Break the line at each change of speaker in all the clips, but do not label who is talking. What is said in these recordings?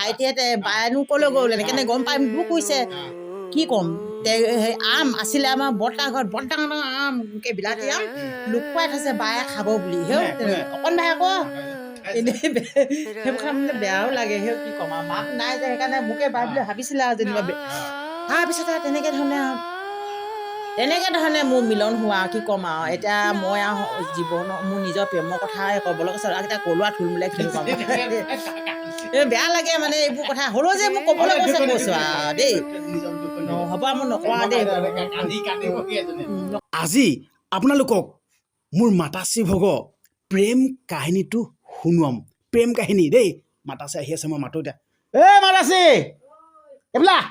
ভাইটিহঁতে বায়েনো ক'লৈ গ'ল এনেকৈ গম পাই মোকো কৈছে কি ক'ম? সেই আম আছিলে আমাৰ বৰ্তা ঘৰত বৰ ডাঙৰ ডাঙৰ আম বিলাতী আম লুকুৱাই থৈছে বায়ে খাব বুলি সেই অকণ ভাই আকৌ এনেই সেইবোৰ মানে বেয়াও লাগে সেই কি ক'ম আৰু মাক নাই যে সেইকাৰণে মোকে বাই বুলি ভাবিছিলে আৰু যেনিবা তাৰপিছতে আৰু তেনেকৈ ধৰণে আৰু তেনেকৈ ধৰণে মোৰ মিলন হোৱা কি ক'ম আৰু এতিয়া মই আৰু জীৱনৰ মোৰ নিজৰ প্ৰেমৰ কথাই ক'বলৈ কৈছোঁ আৰু এতিয়া ক'লোৱা কিনো ক'ম এই বেয়া লাগে মানে এইবোৰ কথা। হ'লেও যে মোক ক'বলৈ কৈছে কৈছোঁ আৰু দেই। হ'ব মই নকওঁ দেই।
আজি আপোনালোকক মোৰ মাতাশ্ৰী ভগ প্ৰেম কাহিনীটো শুনোৱাম। প্ৰেম কাহিনী দেই। মাতাশ্ৰী আহি আছে মই মাতো এতিয়া। এ মাতাশ্ৰী এইবিলাক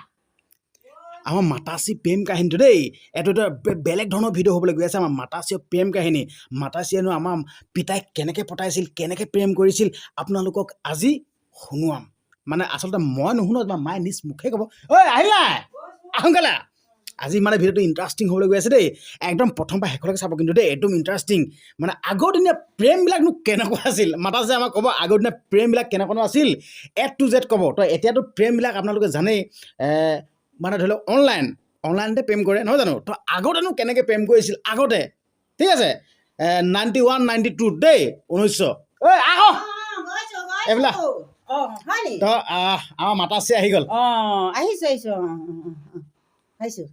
আমাৰ মাতাশ্ৰী প্ৰেম কাহিনীটো দেই। এইটো এটা বেলেগ ধৰণৰ ভিডিঅ' হ'বলৈ গৈ আছে আমাৰ মাতাশ্ৰীৰ প্ৰেম কাহিনী। মাতাশ্ৰীয়েনো আমাৰ পিতাইক কেনেকৈ পতাইছিল কেনেকৈ প্ৰেম কৰিছিল আপোনালোকক আজি শুনোৱাম। মানে আচলতে মই নুশুনো আমাৰ মায়ে নিজ মুখে ক'ব ঐ আহিলা? আহোঁ আজি মানে ভিডিঅ'টো ইণ্টাৰেষ্টিং হ'বলৈ গৈ আছে দেই। একদম প্ৰথম পৰা শেষলৈকে চাব কিন্তু দেই একদম ইণ্টাৰেষ্টিং মানে আগৰ দিনীয়া প্ৰেমবিলাকনো কেনেকুৱা আছিল? মাতা যে আমাক ক'ব আগৰ দিনীয়া প্ৰেমবিলাক কেনেকুৱানো আছিল? এড টু জেড ক'ব। তো এতিয়াতো প্ৰেমবিলাক আপোনালোকে জানেই। মানে ধৰি লওক অনলাইন অনলাইনতে প্ৰেম কৰে নহয় জানো? তো আগতেনো কেনেকৈ প্ৰেম কৰিছিল? আগতে। ঠিক আছে? নাইণ্টি ওৱান নাইণ্টি টুত দেই ঊনৈছশ। ঐ আহ। এইবিলাক। তো আহ, আমাৰ মাতাশ্ৰী আহি গ'ল।
অঁ, আহিছোঁ আহিছোঁ অঁ, অঁ, আহিছোঁ।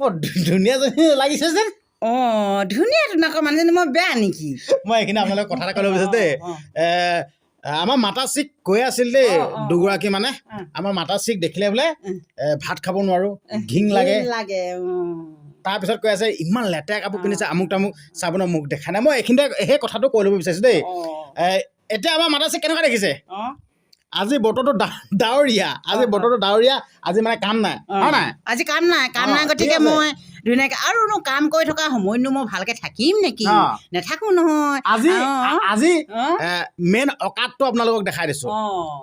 বৰ ধু- ধুনীয়া যেন লাগিছে যেন।
অঁ ধুনীয়া ধুনীয়াকৈ মানুহজনী মই বেয়া নেকি?
মই এইখিনি আপোনালোকক কথা এটা ক'ব বিচাৰিছোঁ দেই।
অঁ,
এ, আমাৰ মাতাশ্ৰীক কৈ আছিল দেই
অঁ, অঁ,
দুগৰাকী মানে। আমাৰ মাতাশ্ৰীক দেখিলে বোলে ভাত খাব নোৱাৰো ঘিং লাগে। তাৰপিছত কৈ আছে ইমান লেতেৰা কাপোৰ পিন্ধিছে আমুক তামুক চাবোনৰ মুখ দেখা নাই। মই এইখিনিতে সেই কথাটো কৈ ল'ব বিচাৰিছোঁ দেই। এতিয়া আমাৰ মাতাশ্ৰী কেনেকুৱা দেখিছে? আজি বতৰটো ডাৱৰীয়া। আজি বতৰটো ডাৱৰীয়া আজি মানে কাম নাই। হয় নাই?
আজি কাম নাই কাম নাই। গতিকে। মই ধুনীয়াকৈ আৰুনো কাম কৰি থকা সময়তনো মই ভালকৈ থাকিম নেকি। নাথাকো নহয়।
আজি আজি মেইন অকাতটো আপোনালোকক দেখাই দিছোঁ।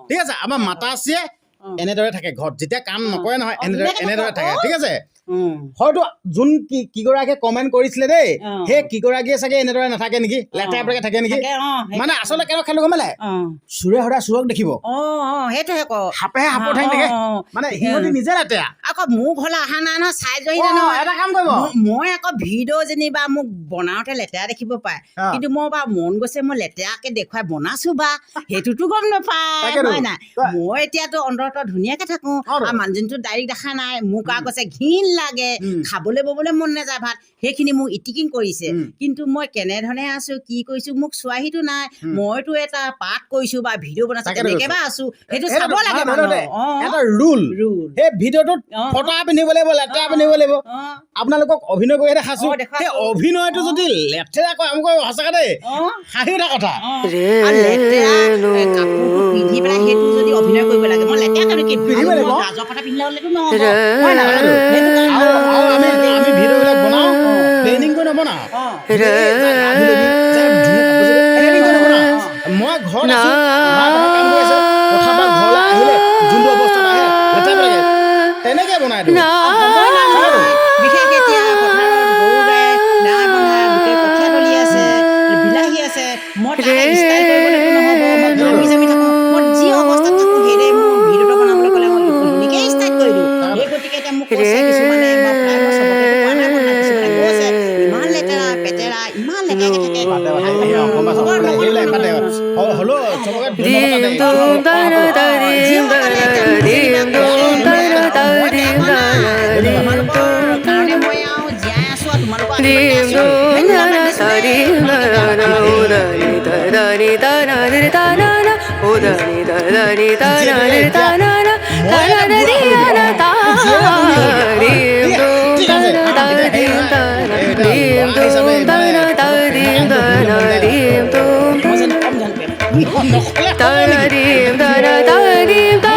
ঠিক আছে আমাৰ মাতাশ্ৰীয়ে
অঁ।
এনেদৰে থাকে। ঘৰত যেতিয়া কাম নকৰে নহয় এনেদৰে এনেদৰে
থাকে।
ঠিক আছে? হয়তো যোন কি কিগৰাকীয়ে কমেণ্ট কৰিছিলে দেই। সেই কিগৰাকীয়ে চাগে এনেদৰে নাথাকে নেকি? লেতেৰা পেতেৰা থাকে নেকি?
থাকে
মানে আচলতে কেনেকুৱা খেলো গম পালে?
অঁ।
চোৰে সদায় চোৰক দেখিব।
সেইটোহে ক
সাপেহে সাপৰ ঠাই
অঁ।
মানে সিহঁতি নিজে লেতেৰা।
আকৌ মোৰ ঘৰলৈ অহা নাই নহয় চাই যোৱাহি নহয়।
এটা কাম কৰিব।
মই আকৌ ভিডিঅ' যেনিবা মোক বনাওঁতে লেতেৰা দেখিব পাৰে। কিন্তু মই বা মন গৈছে মই লেতেৰাকে দেখুৱাই বনাইছো বা। সেইটোতো গম নাপায়
তাকেতো।
হয় নাই? মই এতিয়াতো অন্তত ধুনীয়াকে থাকো। আৰু মানুহজনীতো ডাইৰেক্ট দেখা নাই। মোক আৰু কৈছে ঘিণ লাগে। খাবলৈ ববলৈ মন নাযায় ভাত সেইখিনি মোক ইটিকিং কৰিছে। কিন্তু মই কেনেধৰণে আছো কি কৰিছো মোক চোৱাহিতো নাই। মইতো এটা পাঠ কৰিছো বা ভিডিঅ' বনাইছো কেনেকে বা আছো সেইটো চাব লাগে
এটা ৰুল সেই ভিডিঅ'টোত ফটা পিন্ধিব লাগিব লেতেৰা পিন্ধিব লাগিব। আপোনালোকক অভিনয় কৰি দেখাইছো। সেই অভিনয়টো যদি লেতেৰা কয় আমুক সঁচাকে দেই। হাঁহি উঠা কথা।
কাপোৰটো পিন্ধি পেলাই সেইটো যদি অভিনয় কৰিব লাগে মই লেতেৰা কাপোৰ কি
পিন্ধিব লাগিব।
গাজৰ কথা পিন্ধিলে হ'লেতো নহ'ব।
আমি আমি ভিডিঅ'বিলাক বনাওঁ প্লেনিং কৰি নবনাওঁ। প্লেনিং কৰি নবনাওঁ। মই ঘৰত আছো যোনটো অৱস্থাত আহে তেনেকে বনাই দিওঁ।
తానా దిరి తానా ఓ
దని
దని తానా దిరి
తానా
తానా దని తానా తానా తానా
తానా
తానా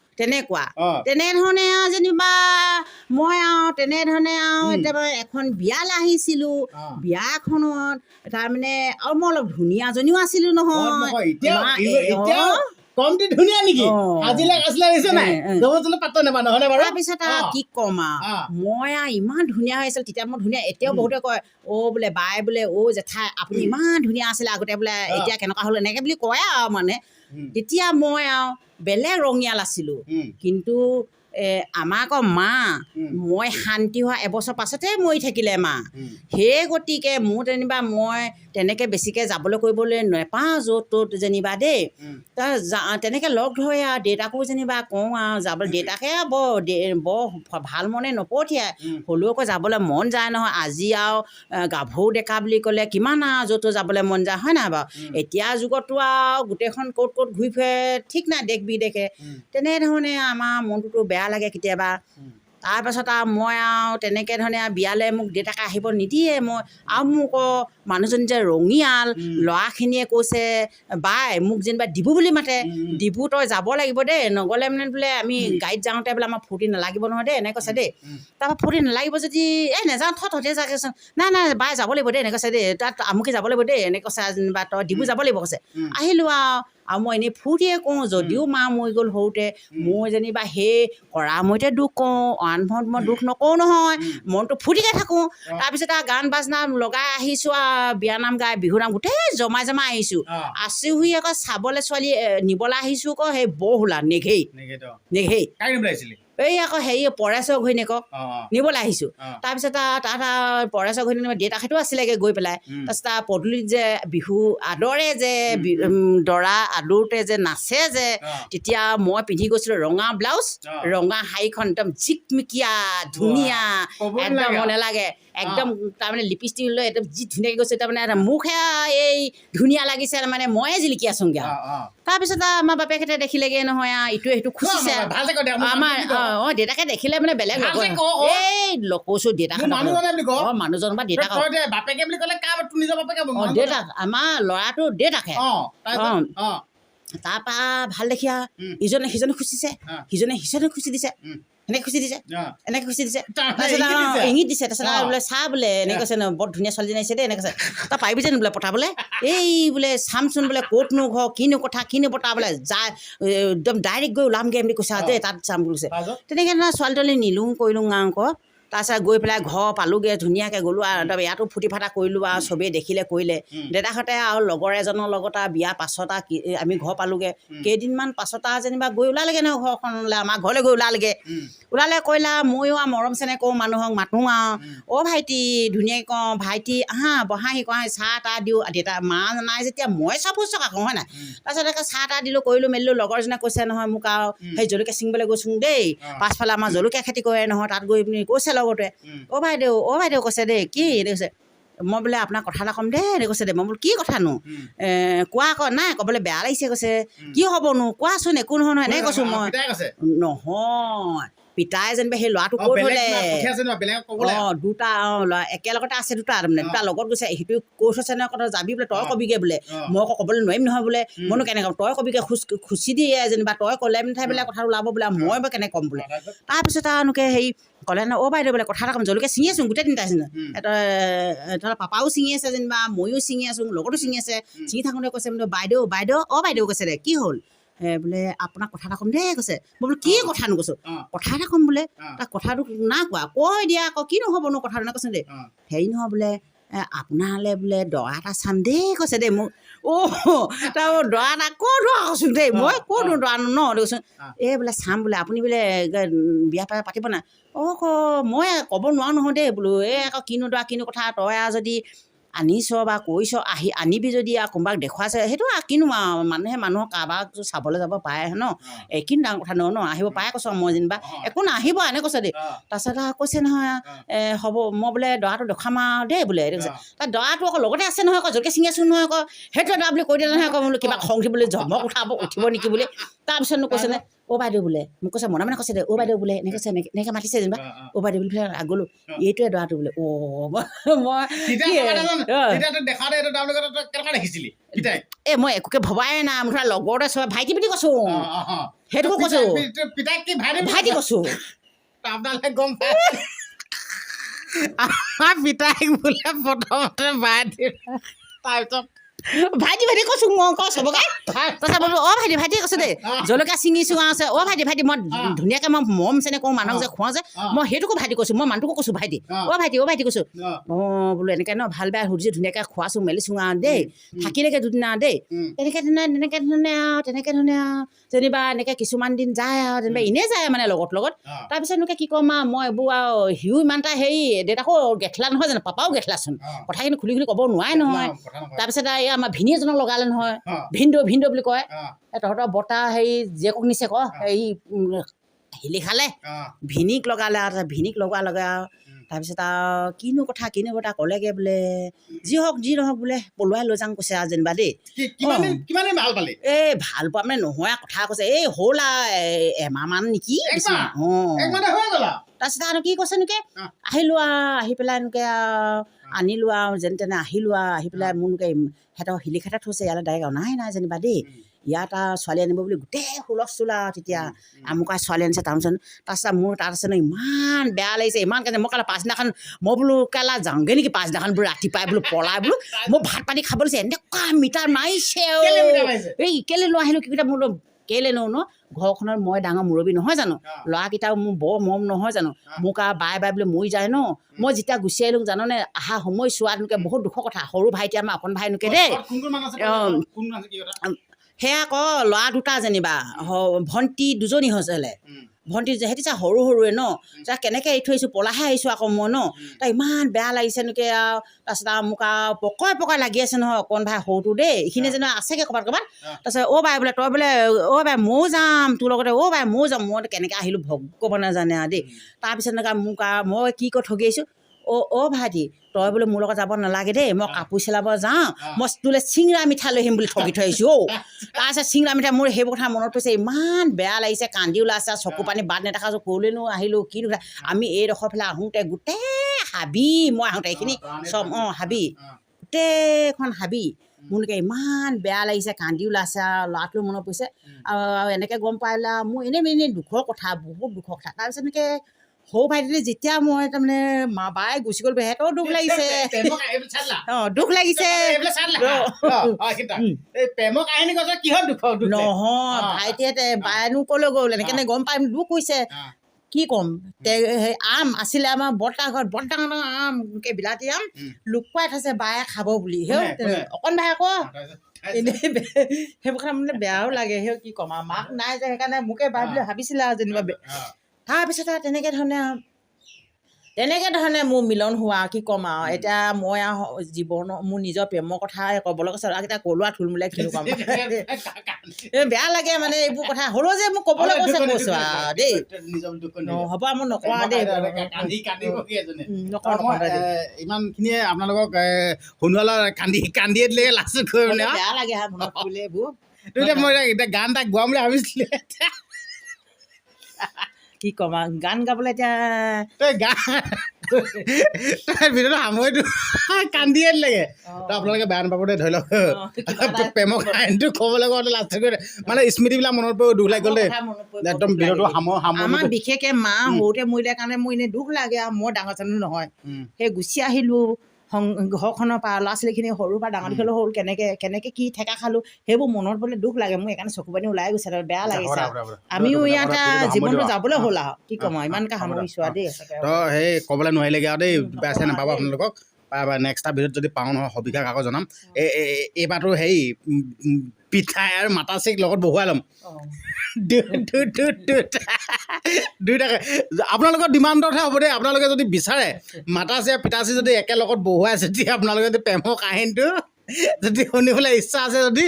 তেনেকুৱা। তেনেধৰণে আৰু যেনিবা মই আৰু তেনেধৰণে আৰু। এতিয়া মই এখন বিয়ালৈ আহিছিলোঁ। বিয়াখনত তাৰমানে আৰু মই অলপ ধুনীয়াজনীও আছিলোঁ নহয়।
কমটি ধুনীয়া নেকি। আজিলে আছিলে আহিছে নাই?
এ।
পাত্ৰ নেবা নহ'লে বাৰু?
তাৰপিছত কি ক'ম আৰু? মই আৰু ইমান ধুনীয়া হৈ আছিল তেতিয়া মই ধুনীয়া এতিয়াও বহুতে কয় অ' বোলে বাই বোলে অ' জেঠাই আপুনি ইমান ধুনীয়া আছিলে আগতে বোলে এতিয়া কেনেকুৱা হ'ল এনেকৈ বুলি কয় আৰু মানে। তেতিয়া মই আৰু বেলেগ ৰঙিয়াল আছিলোঁ। কিন্তু আমাৰ আকৌ মা। মই শান্তি হোৱা এবছৰ পাছতে মৰি থাকিলে মা। সেই গতিকে মোৰ যেনিবা মই তেনেকৈ বেছিকৈ যাবলৈ কৰিবলৈ নেপাওঁ য'ত ত'ত যেনিবা দেই তেনেকৈ লগ ধৰে আৰু দেউতাকো যেনিবা কওঁ আৰু যাবলৈ দেউতাকে আৰু বৰ বৰ ভাল মনে নপঠিয়ায়
উম।
হ'লেও আকৌ যাবলৈ মন যায় নহয় আজি আৰু গাভৰু ডেকা বুলি ক'লে কিমান আৰু য'ত ত'ত যাবলৈ মন যায় হয় নাই বাৰু। এতিয়া যুগততো আৰু গোটেইখন ক'ত ক'ত ঘূৰি ফুৰে ঠিক নাই দেশ বিদেশে। তেনেধৰণে আমাৰ মনটোতো বেয়া লাগে কেতিয়াবা। তাৰপাছত আৰু মই আৰু তেনেকৈ ধৰণে আৰু বিয়ালৈ মোক দেউতাকে আহিব নিদিয়ে মই আৰু মোক আকৌ মানুহজনী যে ৰঙিয়াল। ল'ৰাখিনিয়ে কৈছে বাই মোক যেনিবা ডিবু বুলি মাতে। ডিবু তই যাব লাগিব দেই নগ'লে মানে বোলে আমি গাড়ীত যাওঁতে বোলে আমাৰ ফূৰ্তি নালাগিব নহয় দেই এনেকৈ কৈছে দেই। তাৰপৰা ফূৰ্তি নালাগিব যদি এই নাযাওঁ থ তহঁতে যাগৈচোন নাই নাই বাই যাব লাগিব দেই এনেকৈ কৈছে দেই। তাত আমুকে যাব লাগিব দেই এনেকৈ কৈছে যেনিবা তই ডিবু যাব লাগিব কৈছে। আহিলোঁ আৰু আৰু মই এনেই ফূৰ্তিয়ে কওঁ যদিও মা মৰি গ'ল সৰুতে মই যেনিবা সেই কৰা মৰিতে দুখ কওঁ অৰান্ধত মই দুখ নকওঁ নহয় মনটো ফূৰ্তিকে থাকোঁ। তাৰপিছত আৰু গান বাজনা লগাই আহিছোঁ আৰু বিয়ানাম গাই বিহু নাম গোটেই জমাই জমাই আহিছোঁ।
অঁ।
আকৌ চাবলৈ ছোৱালী নিবলৈ আহিছোঁ আকৌ সেই বৰহোলা নেঘেই। নেঘেই।
আহিছিলি?
এই আকৌ হেৰি পৰেশৰ ঘৈণীয়েকক নিবলৈ আহিছোঁ। তাৰপিছত তাত পৰেশৰ ঘৈণীয়েক দেউতাকহেঁতো আছিলেগৈ গৈ পেলাই। তাৰপিছত পদূলিত যে বিহু আদৰে যে দৰা আদৰোতে যে নাচে যে তেতিয়া মই পিন্ধি গৈছিলোঁ ৰঙা ব্লাউজ ৰঙা শাৰীখন একদম ঝিকমিকিয়া ধুনীয়া একদম মনে লাগে। একদম তাৰমানে লিপষ্টিক লৈ একদম যি ধুনীয়াকৈ গৈছে তাৰমানে মোকহে এই ধুনীয়া লাগিছে মানে ময়ে জিলিকি আছোংগৈ আৰু। তাৰপিছত আৰু আমাৰ বাপেকহেঁতে দেখিলেগৈ নহয় আৰু ইটোৱে সিটো খুচিছে আমাৰ অঁ দেউতাকে দেখিলে মানে বেলেগ। এই কৈছোঁ দেউতাক। অঁ মানুহজন বা দেউতাক
বুলি ক'লে
অঁ দেউতাক আমাৰ ল'ৰাটো দেউতাকে।
অঁ,
তাৰপৰা ভালো দেখি আৰু ইজনে সিজনে খুচিছে সিজনে সিজনে খুচি দিছে। এনেকৈ খুচি দিছে। এনেকৈ খুচি দিছে
তাৰ-
তাৰপিছত আৰু
দিছে?
ইংগিত দিছে তাৰপিছত আৰু। বোলে চা বোলে এনেকৈ কৈছে ন বৰ ধুনীয়া ছোৱালীজনী আহিছে দেই এনেকৈ কৈছে তই পাৰিবি জানো বোলে পঠাবলৈ এই বোলে চামচোন বোলে ক'তনো ঘৰ কিনো কথা কিনো বতা বোলে যা একদম ডাইৰেক্ট গৈ ওলামগৈ বুলি কৈছে আৰু দেই তাত যাম বুলি কৈছে? তেনেকৈ ছোৱালী তোৱালী নিলোঁ কৰিলোঁ আৰু আকৌ তাৰপিছত গৈ পেলাই ঘৰ পালোঁগৈ ধুনীয়াকৈ গ'লোঁ আৰু একদম ইয়াতো ফূৰ্তি ফাৰ্তা কৰিলোঁ আৰু চবেই দেখিলে কৰিলে। দেউতাহঁতে আৰু লগৰ এজনৰ লগত আৰু বিয়া পাছত আৰু কি- আমি ঘৰ পালোঁগৈ। কেইদিনমান পাছত আৰু যেনিবা গৈ ওলালেগৈ নহয় ঘৰখনলৈ আমাৰ ঘৰলৈ গৈ ওলালেগৈ। ওলালে কইলা ময়ো আৰু মৰম চেনেহ কৰোঁ মানুহক মাতোঁ আৰু। অ' ভাইটি ধুনীয়াকৈ কওঁ ভাইটি আহা বহাহি কওঁ চাহ তাহ দিওঁ দেউতা মা নাই যেতিয়া মই চব শুশ্ৰূষা কৰোঁ হয় নাই। তাৰপিছত একে চাহ তাহ দিলোঁ কৰিলোঁ মেলিলোঁ লগৰজনে কৈছে নহয় মোক আৰু। সেই জলকীয়া ছিঙিবলৈ গৈছোঁ দেই। পাছফালে আমাৰ জলকীয়া খেতি কৰে নহয় তাত গৈ পিনি কৈছে লগতে। অ' বাইদেউ অ' বাইদেউ কৈছে দেই কি কৈছে মই বোলে আপোনাক কথা এটা ক'ম দেই এনেকৈ কৈছে দেই মই বোলো কি কথানো কোৱা আকৌ নাই ক'বলৈ বেয়া লাগিছে কৈছে। কি হ'বনো কোৱাচোন একো নহয় নহয় এনেকৈ কৈছোঁ মই? নহয় পিতাই যেনিবা সেই ল'ৰাটো
অঁ,
কৈ
বেলেগ
থ'লে
কিবা পঠিয়াইছে ন, বেলেগক ক'বলৈ?
অঁ দুটা অঁ ল'ৰা একেলগতে আছে দুটা তাৰমানে। দুটা লগত গৈছে সিটো কৈ থৈছে নহয় কথা যাবি বোলে তই। কবিগৈ বোলে মই আকৌ ক'বলৈ নোৱাৰিম নহয় বোলে। মইনো কেনেকৈ তই কবিগৈ খুচ খুচি দিয়ে যেনিবা তই ক'লে মানে বোলে কথাটো ওলাব বোলে মই বা কেনেকৈ ক'ম বোলে
তাৰপিছত?
আৰু এনেকৈ হেৰি ক'লে ন অ' বাইদেউ বোলে কথা এটা ক'ম জলকীয়া ছিঙি আছোঁ গোটেই তিনিটা
উম।
ধৰা পাপাও ছিঙি আছে যেনিবা ময়ো ছিঙি আছোঁ লগতো ছিঙি আছে। ছিঙি থাকোঁতে কৈছে বোলে বাইদেউ বাইদেউ অ' বাইদেউ কৈছে দে কি হ'ল বোলে আপোনাক কথা এটা ক'ম দেই কৈছে। মই বোলো কি
অঁ।
কথানো? কৈছোঁ। কথা এটা ক'ম বোলে তাক কথাটো নাই কোৱা কৈ দিয়া আকৌ কি নহ'বনো কথাটো? নাই কৈছে দেই। হেৰি নহয় বোলে আপোনালৈ বোলে দৰা এটা চাম দেই কৈছে দেই মোক অ' তাৰ দৰা এটা ক'ত দৰা কৈছোন দেই মই
অঁ,
ক'তনো দৰা ন
অঁ।
এই বোলে চাম বোলে আপুনি বোলে বিয়া পা পাতিব নাই অঁ মই ক'ব নোৱাৰোঁ নহয় দেই বোলো এই আকৌ কিনো দৰা কিনো কথা তই আৰু যদি আনিছ বা কৰিছ আহি আনিবি যদি আৰু কোনোবাক দেখুৱাইছে সেইটো আৰু কিনো আৰু মানুহে মানুহক কাৰোবাক চাবলৈ যাব পাৰে ন। এইখিনি ডাঙৰ কথা নহয় ন আহিব পাৰে কৈছোঁ মই যেনিবা। একো নাহিব এনে কৈছে দেই তাৰপিছত আৰু কৈছে নহয় হ'ব মই বোলে দৰাটো দেখাম আৰু দেই বোলে এনেকৈ কৈছে। তাৰ দৰাটো আকৌ লগতে আছে নহয় আকৌ জলকে ছিঙি আছোঁ নহয় আকৌ। সেইটো এটা বুলি কৈ দিলে নহয় আকৌ বোলো কিবা খং উঠিবলৈ জমক উঠাব উঠিব নেকি বুলি। তাৰপিছতনো কৈছে নে অ' বাইদেউ বোলে মোক কৈছে মনে মনে কৈছে দে অ' বাইদেউ বোলে এনেকৈ কৈছে এনেকৈ এনেকৈ মাতিছে যেনিবা। অ' বাইদেউ বুলি পেলাই আগলো। এইটোৱে দৰাটো বোলে অ' মই এই মই একোকে ভবাই নাই মুঠতে লগৰতে চব ভাইটি বুলি কৈছোঁ। সেইটোকো কৈছোঁ।
ভাইটি
কৈছোঁ?
গম পায় আমাৰ পিতাইক বোলে প্ৰথমতে ভাইটি তাৰপিছত
ভাইটি ভাইটি কৈছোঁ মই কওঁ চবকে তাৰপিছত বোলো অ' ভাইটি ভাইটি কৈছোঁ দেই জলকীয়া ছিঙিছোঁ আছে অ' ভাইটি ভাইটি মই ধুনীয়াকৈ মই মৰম চেনে কৰোঁ মানুহক যে খুৱাওঁ যে মই সেইটোকো ভাইটি কৈছোঁ মই মানুহটোকো কৈছোঁ ভাইটি। অ' ভাইটি অ' ভাইটি কৈছোঁ। অঁ বোলো এনেকৈ ন ভাল বেয়া সুধিছোঁ ধুনীয়াকৈ খোৱাছোঁ মেলিছোঁ আৰু দেই। থাকিলেগৈ দুদিন দেই। তেনেকৈ ধৰণে তেনেকৈ ধৰণে আৰু তেনেকৈ ধৰণে আৰু। যেনিবা এনেকৈ কিছুমান দিন যায় আৰু যেনিবা এনেই যায় মানে লগত লগত। তাৰপিছত এনেকৈ কি ক'ম আৰু মই এইবোৰ আৰু সিও ইমান এটা হেৰি দেউতাকো গেঠলা নহয় জানো পাপাও গেঠলাচোন কথাখিনি খুলি খুলি ক'ব নোৱাৰে নহয়। তাৰপিছত আৰু আমাৰ ভিনি এজনক লগালে নহয়। ভিনদেউ ভিনদেউ বুলি কয়। তহঁতৰ বৰ্তা হেৰি জীয়েকক নিছে ক। হেৰি হিলি খালে ভিনিক লগালে আৰু ভিনিক লগোৱাৰ লগে আৰু তাৰপিছত আৰু কিনো কথা কিনো কথা ক'লেগৈ বোলে যি হওক যি নহওক বোলে পলুৱাই লৈ যাওঁ কৈছে আৰু যেনিবা দেই। এই ভালো পোৱা মানে নোহোৱা কথা কৈছে এই হ'ল আৰু এমাহমান নেকি? তাৰপিছত আৰু কি কৈছে নেকি?
অ।
আহিলোঁ আৰু আহি পেলাই এনেকৈ আনিলোঁ আৰু যেনে তেনে আহিলোঁ আৰু আহি পেলাই মোৰ এনেকৈ সিহঁতৰ শিলিখাতে থৈছে ইয়ালৈ ডাইৰেক্ট অনাই নাই যেনিবা দেই। ইয়াত আৰু ছোৱালী আনিব বুলি গোটেই হুলস্থুল আৰু তেতিয়া আমুকা ছোৱালী আনিছে তাৰপিছত তাৰপিছত মোৰ তাত আছে ন ইমান বেয়া লাগিছে ইমান কাৰণে মই কালি পাছদিনাখন মই বোলো কেলা যাওঁগৈ নেকি পাছদিনাখন বোলো ৰাতিপুৱাই বোলো পলাই বোলো মই ভাত পানী খাব লৈছে এনেকুৱা মিটাৰ মাৰিছে? এই কেলে লৈ আহিলোঁ কিবা মোৰ কেলে নো ন ঘৰখনত মই ডাঙৰ মুৰব্বী নহয় জানো? ল'ৰাকেইটাও মোৰ বৰ মৰম নহয় জানো? মোক আৰু বাই বাই বোলে মৰি যায় ন? মই যেতিয়া গুচি আহিলোঁ জাননে অহা সময় চোৱাটোকে বহুত দুখৰ কথা। সৰু ভাইটি আমাৰ অকণ ভাইনোকে দেই। সেয়া আকৌ ল'ৰা দুটা যেনিবা ভণ্টি দুজনী হৈছিলে
উম।
ভণ্টি সিহঁতি চা সৰু সৰুৱে ন যা কেনেকৈ এৰি থৈ আহিছোঁ পলাহে আহিছোঁ আকৌ মই ন। তাই ইমান বেয়া লাগিছে নেকি আৰু তাৰপিছত আৰু মোক আৰু পকৰে পকৰে লাগি আছে নহয় অকণ ভাই সৰুটো দেই এইখিনি যেনিবা আছেগৈ ক'ৰবাত ক'ৰবাত। তাৰপিছত অ' বাই বোলে তই বোলে অ' বাই ময়ো যাম তোৰ লগতে অ' বাই ময়ো যাম মই কেনেকৈ আহিলোঁ ভগৱানে জানে আৰু দেই। তাৰপিছত এনেকৈ মোক আৰু মই কি কৈ ঠগি আহিছোঁ অ' অ' ভাইটি তই বোলে মোৰ লগত যাব নালাগে দেই মই কাপোৰ চিলাব যাওঁ মই তোলে চিংৰা মিঠা লৈ আহিম বুলি ঠগি থৈ আহিছোঁ অ' তাৰপিছত চিংৰা মিঠা মোৰ সেইবোৰ কথা মনত পৰিছে ইমান বেয়া লাগিছে কান্দি ওলাইছে চকু পানী বাট নেদেখাছোঁ ক'লৈনো আহিলোঁ কি কথা আমি এইডোখৰ ফালে আহোঁতে গোটেই হাবি মই আহোঁতে এইখিনি চব অঁ হাবি গোটেইখন হাবি মোৰলৈকে ইমান বেয়া লাগিছে কান্দি ওলাইছে আৰু ল'ৰাটোলৈ মনত পৰিছে আৰু এনেকৈ গম পাই আৰু মোৰ এনেই এনেই দুখৰ কথা বহুত দুখৰ কথা তাৰপিছত এনেকৈ সৰু ভাইটিলে যেতিয়া মই তাৰমানে মা বাই গুচি গ'ল সিহঁতৰো দুখ লাগিছে। অঁ দুখ লাগিছে? নহয়
অ।
ভাইটিহঁতে বায়েনো ক'লৈ গ'ল? এনেকৈ গম পাই দুখ
অ।
কি ক'ম? সেই আম আছিলে আমাৰ বৰ্তা ঘৰত বৰ ডাঙৰ ডাঙৰ আম বিলাতী আম। লুকুৱাই থৈছে বায়ে খাব বুলি। সেই? অকণ ভাই আকৌ। এনেই সেইবোৰ মানে বেয়াও লাগে। সেই কি ক'ম আৰু? মাক নাই যে সেইকাৰণে মোকে বাই বুলি ভাবিছিলে আৰু যেনিবা। তাৰপিছত আৰু তেনেকৈ ধৰণে আৰু তেনেকৈ ধৰণে মোৰ মিলন হোৱা কি ক'ম আৰু এতিয়া মই আৰু জীৱনৰ মোৰ নিজৰ প্ৰেমৰ কথাই ক'বলৈ কৈছে ল'ৰাকেইটা ক'লোৱা থুলমূলীয়া কিনো ক'ম। বেয়া লাগে মানে এইবোৰ কথা। হ'লেও যে মোক ক'বলৈ কৈছে কৈছোঁ আৰু দেই। হ'ব আৰু মই নকওঁ আৰু দেই। নকওঁ
ইমানখিনিয়ে আপোনালোকক শুনোৱালে কান্দি কান্দিয়ে দিলে লাষ্টত গৈ মানে আৰু।
বেয়া লাগে হা মনত পৰিলে এইবোৰ।
এতিয়া মই এতিয়া- এতিয়া গান এটা গোৱাম বুলি ভাবিছিলো।
কি ক'ম গান গাবলৈ এতিয়া
তই গা তই ভিডিঅ'টো সামৰিটো কান্দিয়ে দিলেগে তো আপোনালোকে বেয়া নাপাব দেই ধৰি লওক। প্ৰেমৰ কাহিনীটো ক'বলৈ গ'লে লাষ্টত গৈ মানে স্মৃতিবিলাক মনত পৰি দুখ লাগি গ'ল দেই। একদম
দুখ
ভিডিঅ'টো সামৰ
আমাৰ
সামৰি
বিশেষকে মা সৰুতে মৰিলে কাৰণে মোৰ এনেই দুখ লাগে আৰু মই ডাঙৰ জানো নহয়। সেই গুচি আহিলোঁ। সং- ঘৰখনৰ পৰা ল'ৰা ছোৱালীখিনি সৰুৰ পৰা ডাঙৰ দীঘল হ'ল কেনেকৈ কেনেকৈ কি ঠেকা খালোঁ সেইবোৰ মনত পৰিলে দুখ লাগে মোৰ সেইকাৰণে চকু পানী ওলাই গৈছে বেয়া লাগিছে আমিও ইয়াত জীৱনটো যাবলৈ হ'ল আৰু কি ক'ম আৰু ইমানকৈ সামৰিছোঁ আৰু দেই
তই সেই ক'বলৈ নোৱাৰিলেগৈ আৰু দেই বেয়া চেয়া নাপাব আপোনালোকক নেক্সট এটা ভিডিঅ'ত যদি পাওঁ নহয় সবিশেষ আকৌ জনাম। এই এই- এইবাৰতো হেৰি পিঠাই আৰু মাতাচিক লগত বহুৱাই ল'ম। দুইটাকে। আপোনালোকৰ ডিমাণ্ডতহে হ'ব দেই আপোনালোকে যদি বিচাৰে মাতাচি পিতাচি যদি একে লগত বহুৱাই যদি আপোনালোকে যদি প্ৰেমৰ কাহিনীটো যদি শুনিবলৈ ইচ্ছা আছে যদি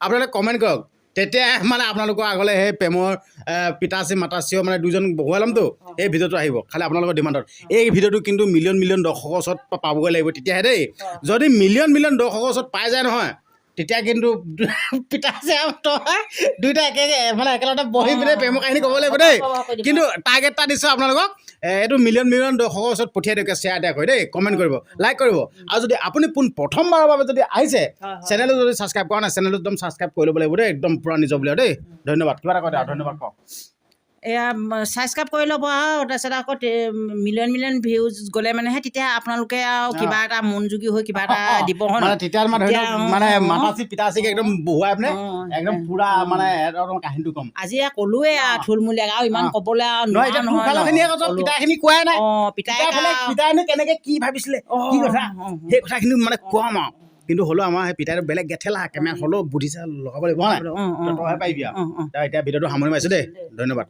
আপোনালোকে কমেণ্ট কৰক। তেতিয়া মানে আপোনালোকৰ আগলৈ সেই প্ৰেমৰ এ, পিতাচি মাতাচিও মানে দুজন বহুৱাই ল'মতো এই ভিডিঅ'টো আহিব। খালি আপোনালোকৰ ডিমাণ্ডত। এই ভিডিঅ'টো কিন্তু মিলিয়ন মিলিয়ন দৰ্শকৰ ওচৰত পাবগৈ লাগিব তেতিয়াহে দেই। যদি মিলিয়ন মিলিয়ন দৰ্শকৰ ওচৰত পাই যায় নহয় তেতিয়া কিন্তু আৰু তই দুইটা একে মানে একেলগতে বহি পিনে প্ৰেমৰ কাহিনী ক'ব লাগিব দেই। কিন্তু টাৰ্গেট এটা দিছোঁ আপোনালোকক। এইটো মিলিয়ন মিলিয়ন দৰ্শকৰ ওচৰত পঠিয়াই দিয়ক শ্বেয়াৰ দিয়া কৰি দেই কমেণ্ট কৰিব লাইক কৰিব। আৰু যদি আপুনি পোন প্ৰথমবাৰৰ বাবে যদি আহিছে চেনেলটো যদি ছাবস্ক্ৰাইব কৰা নাই চেনেলটো একদম ছাবস্ক্ৰাইব কৰি ল'ব লাগিব দেই একদম পূৰা নিজৰ বুলি দেই। ধন্যবাদ কিবা এটা কয় দে আৰু ধন্যবাদ কওক।
এয়া ছাবস্ক্ৰাইব কৰি ল'ব আৰু তাৰপিছত আকৌ মিলিয়ন মিলিয়ন ভিউজ গ'লে মানেহে তেতিয়া আপোনালোকে আৰু কিবা এটা মনোযোগী হৈ কিবা এটা দিব
মানে তেতিয়া মানে মানে
অ,
মাতাচি একদম বহুৱাই পিনে একদম পূৰা মানে কাহিনীটো ক'ম।
আজি ক'লোৱে আৰু থুলমূলীয়াকৈ আৰু ইমান। ক'বলৈ আৰু
মানে কম আৰু। কিন্তু হ'লেও আমাৰ সেই পিতাইটো বেলেগ গেঠেলা কেমেৰা হ'লেও বুদ্ধিছা লগাব লাগিব হয় নাই? তইহে পাৰিবি আৰু। এতিয়া ভিডিঅ'টো সামৰি মাৰিছোঁ দেই। ধন্যবাদ।